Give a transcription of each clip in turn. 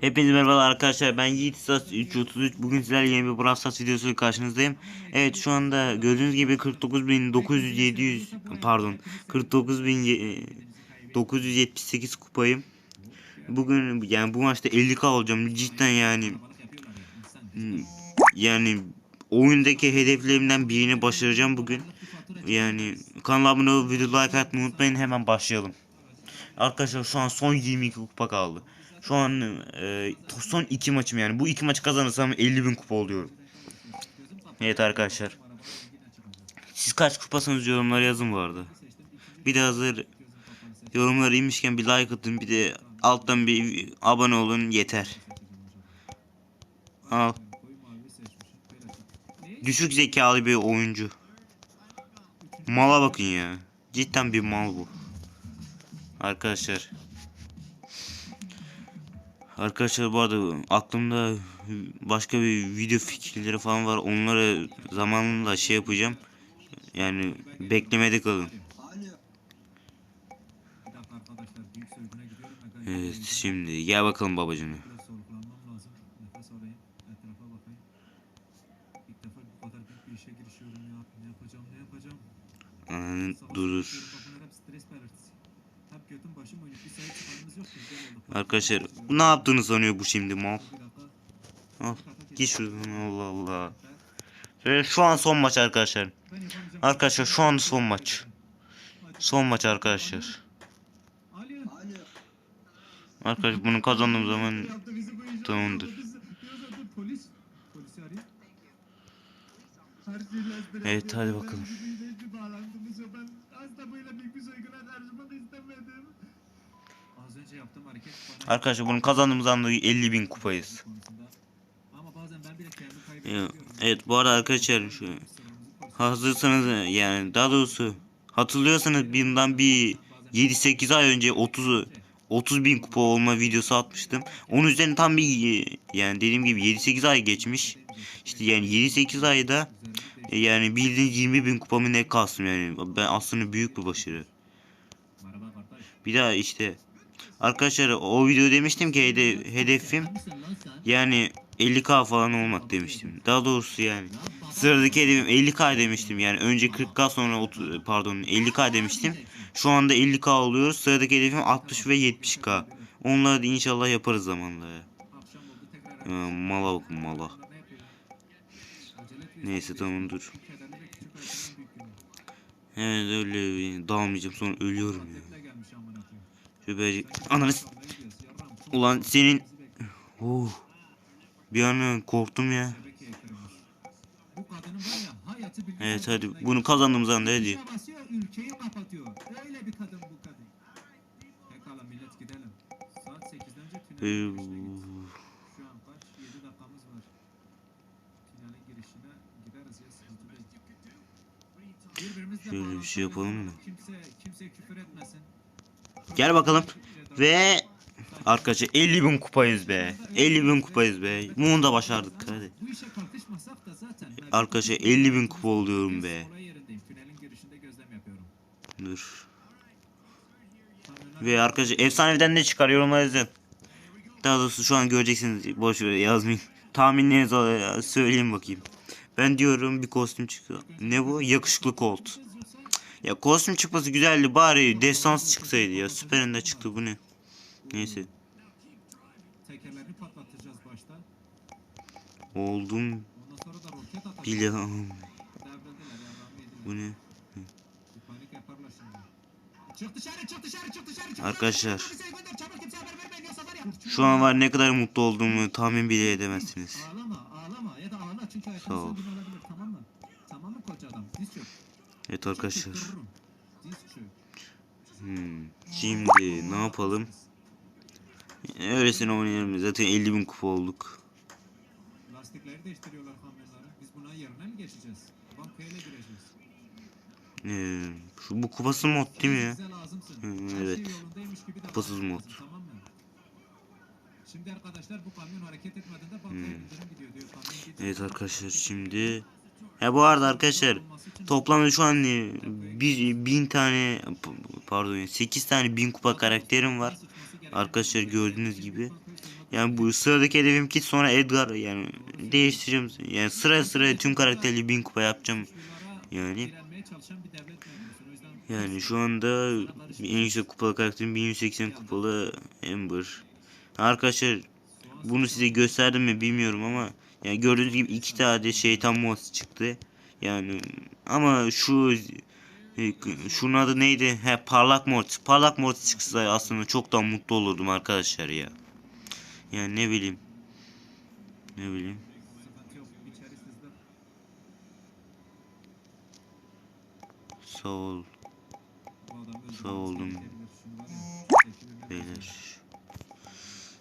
Hepinize merhaba arkadaşlar. Ben Yiğit Sas 333 bugün sizlerle yeni bir Brawl Stars videosu karşınızdayım. Evet şu anda gördüğünüz gibi 49.900 pardon 49.978 kupayım. Bugün yani bu maçta 50k olacağım. Cidden yani Yani oyundaki hedeflerimden birini başaracağım bugün. Yani kanala abone olup video like atmayı unutmayın. Hemen başlayalım Arkadaşlar şu an son 22 kupa kaldı. Şu an e, son iki maçım yani. Bu iki maçı kazanırsam 50 bin kupa oluyorum. Evet arkadaşlar. Siz kaç kupasınız yorumlara yazın bu arada. Bir de hazır yorumları inmişken bir like atın bir de alttan bir abone olun yeter. Al. Düşük zekalı bir oyuncu. Mala bakın ya. Cidden bir mal bu. Arkadaşlar. Arkadaşlar bu arada aklımda başka bir video fikirleri falan var. Onları zamanla şey yapacağım. Yani beklemede kalın. Evet şimdi gel bakalım babacığım. Ananı durur. Arkadaşlar ne yaptığını sanıyor bu şimdi mal. Al git şuradan Allah Allah. Şu an son maç arkadaşlar. Arkadaşlar şu an son maç. Son maç arkadaşlar. Arkadaşlar bunu kazandığım zaman tamamdır. Evet hadi bakalım. Arkadaşlar bunu kazandığımız anda 50 bin kupayız. Evet bu arada arkadaşlar şu hazırsanız yani daha doğrusu hatırlıyorsanız bundan bir 7-8 ay önce 30 30 bin kupa olma videosu atmıştım. Onun üzerine tam bir yani dediğim gibi 7-8 ay geçmiş. İşte yani 7-8 ayda e, yani bildiğin 20 bin kupamı ne kastım yani. Ben aslında büyük bir başarı. Bir daha işte arkadaşlar o video demiştim ki hede- hedefim yani 50k falan olmak demiştim. Daha doğrusu yani sıradaki hedefim 50k demiştim. Yani önce 40k sonra 30 pardon 50k demiştim. Şu anda 50k oluyor. Sıradaki hedefim 60 ve 70k. Onları da inşallah yaparız zamanla ya. Ya, mala bakın mala. Neyse tamam dur. Evet öyle dalmayacağım sonra ölüyorum ya. Böyle ananı Ulan senin oh. Bir an korktum ya. Evet hadi bunu kazandığımız anda hadi. Tuşa basıyor, ülkeyi kapatıyor. Öyle bir kadın bu kadın. Pekala millet gidelim. Saat 8'den önce Ee, tünelin girişine gideceğiz. Şu an kaç? 7 dakikamız var. Tünelin girişine gideriz ya sıkıntı değil. Birbirimizle Şöyle bir şey yapalım mı? Kimse, kimse küfür. Gel bakalım. Ve arkadaşlar 50 bin kupayız be. 50 bin kupayız be. Bunu da başardık hadi. Arkadaşlar 50 bin kupa oluyorum be. Dur. Ve arkadaşlar efsaneden ne çıkar yorumlara yazın. Daha doğrusu şu an göreceksiniz. Boş ver yazmayın. Tahminlerinizi söyleyeyim bakayım. Ben diyorum bir kostüm çıkıyor. Ne bu? Yakışıklı Colt. Ya kostüm çıkması güzeldi bari destans çıksaydı ya. Süperinde çıktı bu ne? Neyse. Oldum yediler. Bu ne? Arkadaşlar. Şu an var ne kadar mutlu olduğumu tahmin bile edemezsiniz. Ağlama ağlama ya da ağla çünkü Sağ ol. söndürme olabilir tamam mı? Tamam mı koca adam? Diz çök. Evet arkadaşlar. Hmm. Şimdi ne yapalım? Öylesine oynayalım. Zaten 50 bin kupa olduk. Lastikleri değiştiriyorlar kamyonları. Biz buna yerine mi geçeceğiz? Bankaya gireceğiz. Ee, şu bu kupası mod değil mi ya? Her evet. Kupasız mod. Şimdi arkadaşlar bu kamyon hareket etmediğinde bankaya Hmm. gidiyor diyor. Evet arkadaşlar şimdi. Ha bu arada arkadaşlar toplamda şu an e, bir bin tane pardon 8 tane bin kupa karakterim var. Arkadaşlar gördüğünüz gibi. Yani bu sıradaki hedefim kit sonra Edgar yani değiştireceğim. Yani sıra sıra tüm karakterli 1000 kupa yapacağım. Yani yani şu anda en yüksek kupalı karakterim 1180 kupalı Ember. Arkadaşlar bunu size gösterdim mi bilmiyorum ama yani gördüğünüz gibi iki tane şeytan mod çıktı. Yani ama şu e, şunun adı neydi? He parlak mod. Parlak mod çıksa aslında çok daha mutlu olurdum arkadaşlar ya. Yani ne bileyim. Ne bileyim. Sağ ol Sağ ekibimden beyler.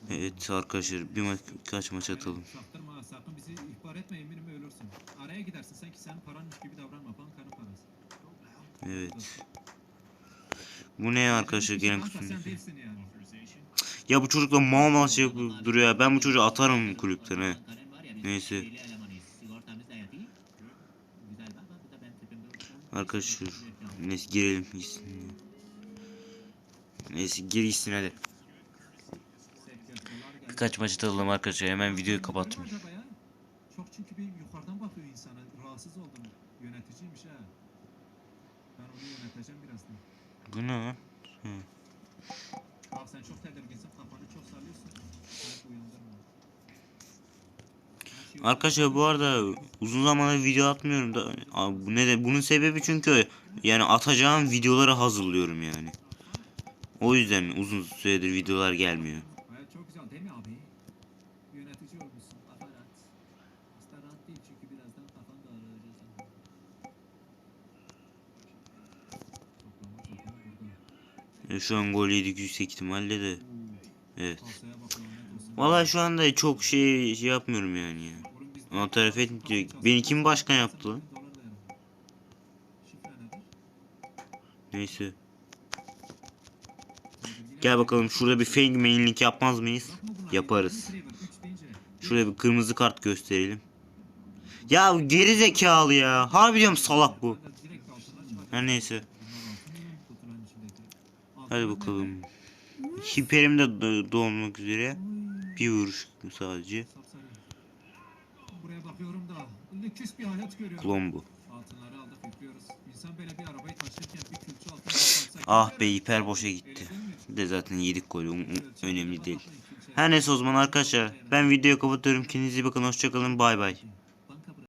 Evet arkadaşlar bir maç kaç maç atalım. Evet. Bu ne ya arkadaşlar değilsin yani. Ya bu çocuk da mal mal şey yapıp duruyor ya. Ben bu çocuğu atarım kulüpten he. Neyse. Arkadaşlar neyse girelim gitsin. Neyse gir gitsin hadi. Birkaç maç atalım arkadaşlar hemen videoyu kapattım. Çok çünkü bir yukarıdan bakıyor insana. Rahatsız oldum. Yöneticiymiş ha. Bu ne lan? Bak sen çok tedirginsin. Kafanı çok sallıyorsun. Arkadaşlar bu arada uzun zamandır video atmıyorum da Abi bu ne de bunun sebebi çünkü yani atacağım videoları hazırlıyorum yani. O yüzden uzun süredir videolar gelmiyor. Hayat çok güzel değil mi abi? Yönetici olmuşsun. Kafa rahat. Aslında rahat değil çünkü birazdan kafan da ağrıyacak. Toplama toplama burada. E, şu an gol yedik yüksek ihtimalle de. Oo, Evet. Vallahi şu anda çok şey, şey yapmıyorum yani ya. Ama tarif etmeyecek. Beni kim başkan yaptı lan? Neyse. Gel bakalım şurada bir fake mainlink yapmaz mıyız? Yaparız. Şuraya bir kırmızı kart gösterelim. Ya geri zekalı ya. Harbi diyorum salak bu. Her neyse. Hadi bakalım. Hiperim de do- dolmak üzere. Bir vuruş sadece. Buraya bakıyorum da lüküs bir hayat görüyorum. Klon bu. Altınları aldık yüklüyoruz. İnsan böyle bir arabayı taşırken bir külçe altın yaparsa Ah be hiper boşa gitti. De zaten yedik golü. Önemli değil. Her neyse o zaman arkadaşlar. Ben videoyu kapatıyorum. Kendinize iyi bakın. Hoşçakalın. Bay bay.